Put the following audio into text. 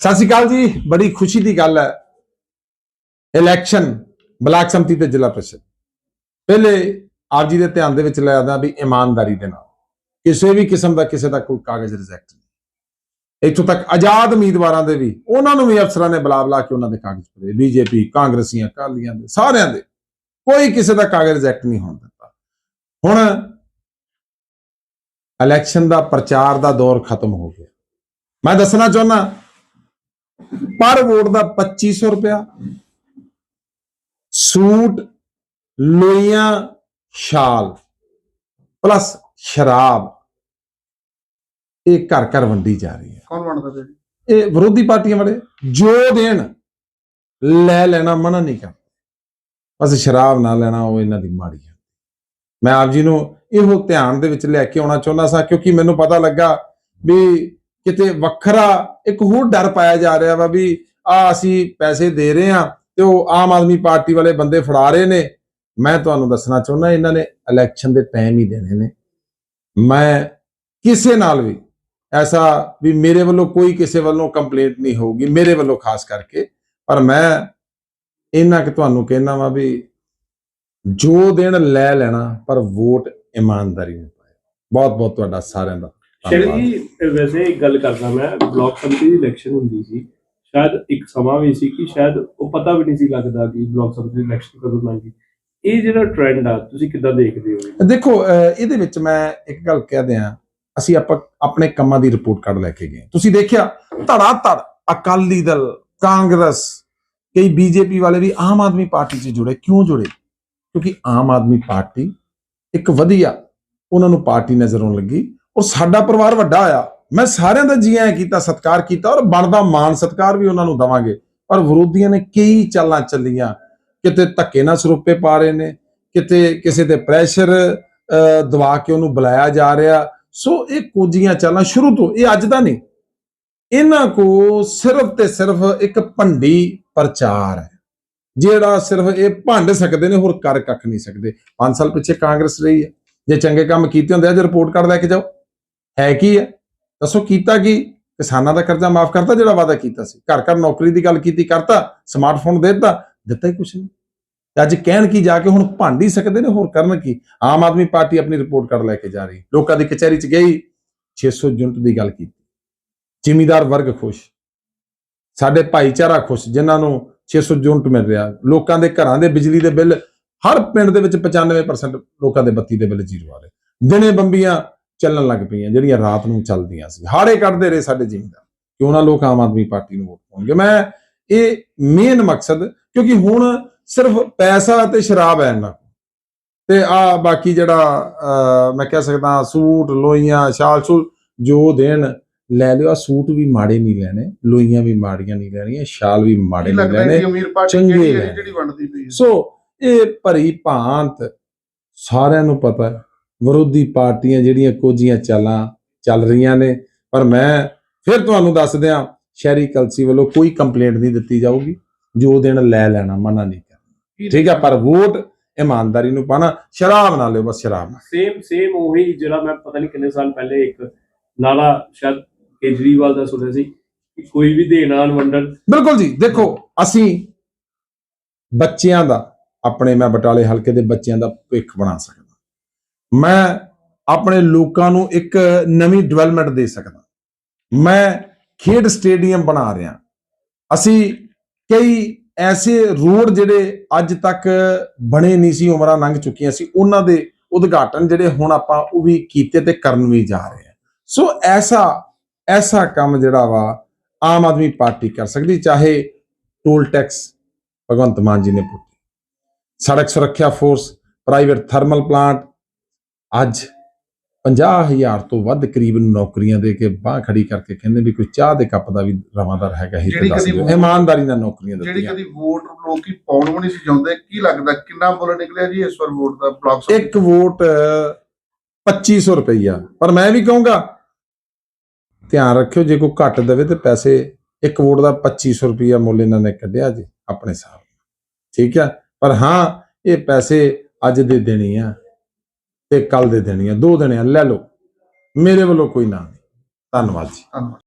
ਸਤਿ ਸ਼੍ਰੀ ਅਕਾਲ ਜੀ, ਬੜੀ ਖੁਸ਼ੀ ਦੀ ਗੱਲ ਹੈ। ਇਲੈਕਸ਼ਨ ਬਲਾਕ ਸੰਮਤੀ ਤੇ ਜ਼ਿਲ੍ਹਾ ਪ੍ਰੀਸ਼ਦ। ਪਹਿਲੇ ਆਪ ਜੀ ਦੇ ਧਿਆਨ ਦੇ ਵਿੱਚ ਲੈ ਆਦਾ ਵੀ ਇਮਾਨਦਾਰੀ ਦੇ ਨਾਲ। ਕਿਸੇ ਵੀ ਕਿਸਮ ਦਾ ਕਿਸੇ ਦਾ ਕੋਈ ਕਾਗਜ਼ ਰਿਜੈਕਟ ਨਹੀਂ। ਇੱਥੋਂ ਤੱਕ ਆਜ਼ਾਦ ਉਮੀਦਵਾਰਾਂ ਦੇ ਵੀ, ਉਹਨਾਂ ਨੂੰ ਵੀ ਅਫਸਰਾਂ ਨੇ ਬੁਲਾ ਬੁਲਾ ਕੇ ਉਹਨਾਂ ਦੇ ਕਾਗਜ਼ ਭਰੇ। ਬੀਜੇਪੀ, ਕਾਂਗਰਸੀਆਂ, ਅਕਾਲੀਆਂ ਦੇ, ਸਾਰਿਆਂ ਦੇ। ਕੋਈ ਕਿਸੇ ਦਾ ਕਾਗਜ਼ ਰਿਜੈਕਟ ਨਹੀਂ ਹੋਣ ਦਿੱਤਾ। ਹੁਣ ਇਲੈਕਸ਼ਨ ਦਾ ਪ੍ਰਚਾਰ ਦਾ ਦੌਰ ਖਤਮ ਹੋ ਗਿਆ। ਮੈਂ ਦੱਸਣਾ ਚਾਹੁੰਦਾ ਪਰ ਵੋਟ ਦਾ 2500 ਰੁਪਇਆ। ਸੂਟ ਲੋਈਆਂ ਸ਼ਾਲ ਪਲੱਸ ਸ਼ਰਾਬ। ਇਹ ਘਰ ਘਰ ਵੰਡੀ ਜਾ ਰਹੀ ਹੈ। ਕੌਣ ਬਣਦਾ ਪਿਆ ਇਹ ਵਿਰੋਧੀ ਪਾਰਟੀਆਂ ਵਾਲੇ ਜੋ ਦੇਣ ਲੈ ਲੈਣਾ ਮਨਾ ਨਹੀਂ ਕਰ ਬਸ ਸ਼ਰਾਬ ਨਾ ਲੈਣਾ ਉਹ ਇਹਨਾਂ ਦੀ ਮਾੜੀ ਹੈ। ਮੈਂ ਆਪ ਜੀ ਨੂੰ ਇਹੋ ਧਿਆਨ ਦੇ ਵਿੱਚ ਲੈ ਕੇ ਆਉਣਾ ਚਾਹੁੰਦਾ ਸਾਂ ਕਿਉਂਕਿ ਮੈਨੂੰ ਪਤਾ ਲੱਗਾ ਵੀ ਕਿਤੇ ਵੱਖਰਾ ਇੱਕ ਹੋਰ ਡਰ ਪਾਇਆ ਜਾ ਰਿਹਾ ਵਾ ਵੀ ਆ ਅਸੀਂ ਪੈਸੇ ਦੇ ਰਹੇ ਆ ਤੇ ਉਹ ਆਮ ਆਦਮੀ ਪਾਰਟੀ ਵਾਲੇ ਬੰਦੇ ਫੜਾ ਰਹੇ ਨੇ। ਮੈਂ ਤੁਹਾਨੂੰ ਦੱਸਣਾ ਚਾਹੁੰਦਾ, ਇਹਨਾਂ ਨੇ ਇਲੈਕਸ਼ਨ ਦੇ ਟਾਈਮ ਹੀ ਦੇਣੇ ਨੇ। ਮੈਂ ਕਿਸੇ ਨਾਲ ਵੀ ਐਸਾ ਵੀ ਮੇਰੇ ਵੱਲੋਂ ਕੋਈ ਕਿਸੇ ਵੱਲੋਂ ਕੰਪਲੇਂਟ ਨਹੀਂ ਹੋਊਗੀ, ਮੇਰੇ ਵੱਲੋਂ ਖਾਸ ਕਰਕੇ। ਪਰ ਮੈਂ ਇਹਨਾਂ ਕਿ ਤੁਹਾਨੂੰ ਕਹਿਣਾ ਵਾ ਵੀ ਜੋ ਦੇਣ ਲੈ ਲੈਣਾ, ਪਰ ਵੋਟ ਇਮਾਨਦਾਰੀ ਨਾਲ ਪਾਇਆ ਬਹੁਤ ਬਹੁਤ ਤੁਹਾਡਾ ਸਾਰਿਆਂ ਦਾ ਧੰਨਵਾਦ। ਜੀ ਵੈਸੇ ਇੱਕ ਗੱਲ ਕਰਦਾ ਮੈਂ ਬਲਾਕ ਸੰਮਤੀ ਦੀ ਇਲੈਕਸ਼ਨ ਹੁੰਦੀ ਸੀ ਸ਼ਾਇਦ ਇੱਕ ਸਮਾਂ ਵੀ ਸੀ ਕਿ ਸ਼ਾਇਦ ਉਹ ਪਤਾ ਵੀ ਨਹੀਂ ਸੀ ਲੱਗਦਾ ਕਿ ਬਲਾਕ ਸੰਮਤੀ ਦੀ ਇਲੈਕਸ਼ਨ ਕਦੋਂ ਲੰਘੀ ਇਹ ਜਿਹੜਾ ਟ੍ਰੈਂਡ ਆ ਤੁਸੀਂ ਕਿੱਦਾਂ ਦੇਖਦੇ ਹੋ ਦੇਖੋ ਇਹਦੇ ਵਿੱਚ ਮੈਂ ਇੱਕ ਗੱਲ ਕਹਿ ਦਿਆਂ ਅਸੀਂ ਆਪਾਂ ਆਪਣੇ ਕੰਮਾਂ ਦੀ ਰਿਪੋਰਟ ਕੱਢ ਲੈ ਕੇ ਗਏ। ਤੁਸੀਂ ਦੇਖਿਆ ਧੜਾ ਧੜ ਅਕਾਲੀ ਦਲ ਕਾਂਗਰਸ ਕਈ ਬੀਜੇਪੀ ਵਾਲੇ ਵੀ ਆਮ ਆਦਮੀ ਪਾਰਟੀ 'ਚ ਜੁੜੇ। ਕਿਉਂ ਜੁੜੇ? ਕਿਉਂਕਿ ਆਮ ਆਦਮੀ ਪਾਰਟੀ ਇੱਕ ਵਧੀਆ ਉਹਨਾਂ ਨੂੰ ਪਾਰਟੀ ਨਜ਼ਰ ਆਉਣ ਲੱਗੀ। ਔਰ ਸਾਡਾ ਪਰਿਵਾਰ ਵੱਡਾ ਆ ਮੈਂ ਸਾਰਿਆਂ ਦਾ ਜੀ ਆਇਆਂ ਕੀਤਾ, ਸਤਿਕਾਰ ਕੀਤਾ ਔਰ ਬਣਦਾ ਮਾਣ ਸਤਿਕਾਰ ਵੀ ਉਹਨਾਂ ਨੂੰ ਦਵਾਂਗੇ। ਪਰ ਵਿਰੋਧੀਆਂ ਨੇ ਕਈ ਚਾਲਾਂ ਚੱਲੀਆਂ। ਕਿਤੇ ਧੱਕੇ ਨਾਲ ਸਰੂਪੇ ਪਾ ਰਹੇ ਨੇ, ਕਿਤੇ ਕਿਸੇ ਦੇ ਪ੍ਰੈਸ਼ਰ ਦਵਾ ਕੇ ਉਹਨੂੰ ਬੁਲਾਇਆ ਜਾ ਰਿਹਾ। ਸੋ ਇਹ ਕੋਝੀਆਂ ਚਾਲਾਂ ਸ਼ੁਰੂ ਤੋਂ, ਇਹ ਅੱਜ ਦਾ ਨਹੀਂ। ਇਹਨਾਂ ਕੋ ਸਿਰਫ ਤੇ ਸਿਰਫ ਇੱਕ ਭੰਡੀ ਪ੍ਰਚਾਰ ਹੈ। ਜਿਹੜਾ ਸਿਰਫ ਇਹ ਭੰਡ ਸਕਦੇ ਨੇ, ਹੋਰ ਕਰ ਕੱਖ ਨਹੀਂ ਸਕਦੇ। 5 ਸਾਲ ਪਿੱਛੇ ਕਾਂਗਰਸ ਰਹੀ ਹੈ। ਜੇ ਚੰਗੇ ਕੰਮ ਕੀਤੇ ਹੁੰਦੇ ਅੱਜ ਰਿਪੋਰਟ ਕਾਰਡ ਲੈ ਕੇ ਜਾਓ। ਹੈ ਕੀ ਹੈ? ਦੱਸੋ, ਕੀਤਾ ਕੀ? ਕਿਸਾਨਾਂ ਦਾ ਕਰਜ਼ਾ ਮਾਫ ਕਰਤਾ ਜਿਹੜਾ ਵਾਅਦਾ ਕੀਤਾ ਸੀ। ਘਰ ਘਰ ਨੌਕਰੀ ਦੀ ਗੱਲ ਕੀਤੀ, ਕਰਤਾ ਸਮਾਰਟਫੋਨ ਦੇ ਦਿੱਤਾ ਦਿੱਤਾ ਹੀ ਕੁਛ ਨਹੀਂ। ਅੱਜ ਕਹਿਣ ਕੀ ਜਾ ਕੇ ਹੁਣ ਭੰਡ ਹੀ ਸਕਦੇ ਨੇ, ਹੋਰ ਕਰਨ ਕੀ? ਆਮ ਆਦਮੀ ਪਾਰਟੀ ਆਪਣੀ ਰਿਪੋਰਟ ਕਰ ਲੈ ਕੇ ਜਾ ਰਹੀ। ਲੋਕਾਂ ਦੀ ਕਚਹਿਰੀ 'ਚ ਗਈ 600 ਯੂਨਿਟ ਦੀ ਗੱਲ ਕੀਤੀ। ਜ਼ਿਮੀਦਾਰ ਵਰਗ ਖੁਸ਼। ਸਾਡੇ ਭਾਈਚਾਰਾ ਖੁਸ਼, ਜਿਨ੍ਹਾਂ ਨੂੰ 600 ਯੂਨਿਟ ਮਿਲ ਰਿਹਾ। ਲੋਕਾਂ ਦੇ ਘਰਾਂ ਦੇ ਬਿਜਲੀ ਦੇ ਬਿੱਲ, ਹਰ ਪਿੰਡ ਦੇ ਵਿੱਚ 95% ਲੋਕਾਂ ਦੇ ਬੱਤੀ ਦੇ ਬਿੱਲ ਜ਼ੀਰੋ ਆ ਰਹੇ। ਦਿਨੇ ਬੰਬੀਆਂ ਚੱਲਣ ਲੱਗ ਪਈਆਂ ਜਿਹੜੀਆਂ ਰਾਤ ਨੂੰ ਚੱਲਦੀਆਂ ਸੀ। ਹਾੜੇ ਕੱਢਦੇ ਰਹੇ ਸਾਡੇ ਜ਼ਿਮੀਦਾਰ। ਕਿਉਂ ਨਾ ਲੋਕ ਆਮ ਆਦਮੀ ਪਾਰਟੀ ਨੂੰ ਵੋਟ ਪਾਉਣਗੇ? ਮੈਂ ਇਹ ਮੇਨ ਮਕਸਦ ਕਿਉਂਕਿ ਹੁਣ ਸਿਰਫ ਪੈਸਾ ਤੇ ਸ਼ਰਾਬ ਹੈ ਕੋਲ। ਤੇ ਆ ਬਾਕੀ ਜਿਹੜਾ ਮੈਂ ਕਹਿ ਸਕਦਾ ਸੂਟ ਲੋਈਆਂ ਸ਼ਾਲ ਸ਼ੂਲ ਜੋ ਦੇਣ ਲੈ ਲਿਓ। ਆਹ ਸੂਟ ਵੀ ਮਾੜੇ ਨਹੀਂ ਲੈਣੇ ਲੋਈਆਂ ਵੀ ਮਾੜੀਆਂ ਨਹੀਂ ਲੈਣੀਆਂ ਸ਼ਾਲ ਵੀ ਮਾੜੇ ਕੀ ਨਹੀਂ ਲੈਣੇ ਕਿ ਚੰਗੇ। ਜਿਹੜੀ ਵੰਡਦੀ ਪਈ ਸੋ ਇਹ ਭਰੀ ਭਾਂਤ ਸਾਰਿਆਂ ਨੂੰ ਪਤਾ ਹੈ। ਵਿਰੋਧੀ ਪਾਰਟੀਆਂ ਜਿਹੜੀਆਂ ਕੋਝੀਆਂ ਚਾਲਾਂ ਚੱਲ ਰਹੀਆਂ ਨੇ। ਪਰ ਮੈਂ ਫਿਰ ਤੁਹਾਨੂੰ ਦੱਸ ਦਿਆਂ ਸ਼ਹਿਰੀ ਕਲਸੀ ਵੱਲੋਂ ਕੋਈ ਕੰਪਲੇਂਟ ਨਹੀਂ ਦਿੱਤੀ ਜਾਊਗੀ। ਜੋ ਦਿਨ ਲੈ ਲੈਣਾ ਮਨਾ ਨਹੀਂ ਕਰਨਾ। ਠੀਕ ਹੈ ਪਰ ਵੋਟ ਇਮਾਨਦਾਰੀ ਨੂੰ ਪਾਣਾ ਸ਼ਰਾਬ ਨਾ ਲਿਓ ਬਸ ਸ਼ਰਾਬ ਸੇਮ ਸੇਮ ਉਹੀ ਜਿਹੜਾ ਮੈਂ ਪਤਾ ਨਹੀਂ ਕਿੰਨੇ ਸਾਲ ਪਹਿਲੇ ਇੱਕ ਨਾਰਾ ਸ਼ਾਇਦ ਕੇਜਰੀਵਾਲ ਦਾ ਸੁਣਿਆ ਸੀ ਕਿ ਕੋਈ ਵੀ ਦੇਣਾ ਵੰਡਣ। ਬਿਲਕੁਲ ਜੀ ਦੇਖੋ ਅਸੀਂ ਬੱਚਿਆਂ ਦਾ ਆਪਣੇ ਮੈਂ ਬਟਾਲੇ ਹਲਕੇ ਦੇ ਬੱਚਿਆਂ ਦਾ ਭਵਿੱਖ ਬਣਾ ਸਕਦਾ। ਮੈਂ ਆਪਣੇ ਲੋਕਾਂ ਨੂੰ ਇੱਕ ਨਵੀਂ ਡਿਵੈਲਪਮੈਂਟ ਦੇ ਸਕਦਾ। ਮੈਂ ਖੇਡ ਸਟੇਡੀਅਮ ਬਣਾ ਰਿਹਾ। ਅਸੀਂ ਕਈ ਐਸੇ ਰੋਡ ਜਿਹੜੇ ਅੱਜ ਤੱਕ ਬਣੇ ਨਹੀਂ ਸੀ, ਉਮਰਾਂ ਲੰਘ ਚੁੱਕੀਆਂ ਸੀ, ਉਹਨਾਂ ਦੇ ਉਦਘਾਟਨ ਜਿਹੜੇ ਹੁਣ ਆਪਾਂ ਉਹ ਵੀ ਕੀਤੇ ਤੇ ਕਰਨ ਵੀ ਜਾ ਰਹੇ ਹਾਂ। ਸੋ ਐਸਾ ਐਸਾ ਕੰਮ ਜਿਹੜਾ ਵਾ ਆਮ ਆਦਮੀ ਪਾਰਟੀ ਕਰ ਸਕਦੀ, ਚਾਹੇ ਟੋਲ ਟੈਕਸ ਭਗਵੰਤ ਮਾਨ ਜੀ ਨੇ ਪੁੱਟੀ। ਸੜਕ ਸੁਰੱਖਿਆ ਫੋਰਸ ਪ੍ਰਾਈਵੇਟ ਥਰਮਲ ਪਲਾਂਟ ਅੱਜ 50000 ਤੋਂ ਵੱਧ ਕਰੀਬ ਨੌਕਰੀਆਂ ਦੇ ਕੇ ਬਾਹ ਖੜੀ ਕਰਕੇ ਕਹਿੰਦੇ ਵੀ ਕੋਈ ਚਾਹ ਦੇ ਕੱਪ ਦਾ ਵੀ ਰਵਾਦਾਰ ਹੈਗਾ ਹੀ ਜਿਹੜੀ ਦੱਸ ਇਮਾਨਦਾਰੀ ਨਾਲ ਨੌਕਰੀਆਂ ਜਿਹੜੀ ਦਿੱਤੀਆਂ ਕਦੀ ਵੋਟ ਲੋਕੀ ਪਾਉਣ ਵੀ ਨਹੀਂ ਸੀ ਚਾਹੁੰਦੇ ਕੀ ਲੱਗਦਾ ਕਿੰਨਾ ਮੁੱਲ ਨਿਕਲਿਆ ਜੀ ਇਸ ਵਾਰ ਵੋਟ ਦਾ ਬਲਾਕ ਇੱਕ ਵੋਟ ਅਹ, 2500 ਰੁਪਈਆ। ਪਰ ਮੈਂ ਵੀ ਕਹੂੰਗਾ ਧਿਆਨ ਰੱਖਿਓ ਜੇ ਕੋਈ ਘੱਟ ਦੇਵੇ ਤੇ ਪੈਸੇ ਇੱਕ ਵੋਟ ਦਾ 2500 ਰੁਪਈਆ ਮੁੱਲ ਇਹਨਾਂ ਨੇ ਕੱਢਿਆ ਜੀ ਆਪਣੇ ਹਿਸਾਬ ਠੀਕ ਹੈ ਪਰ ਹਾਂ ਇਹ ਪੈਸੇ ਅੱਜ ਦੇ ਦੇਣੀ ਆ। ਤੇ ਕੱਲ ਦੇ ਦੇਣੀ ਆ ਦੋ ਦਿਨ ਆ, ਲੈ ਲਓ। ਮੇਰੇ ਵੱਲੋਂ ਕੋਈ ਨਾ ਨਹੀਂ ਧੰਨਵਾਦ ਜੀ। ਧੰਨਵਾਦ।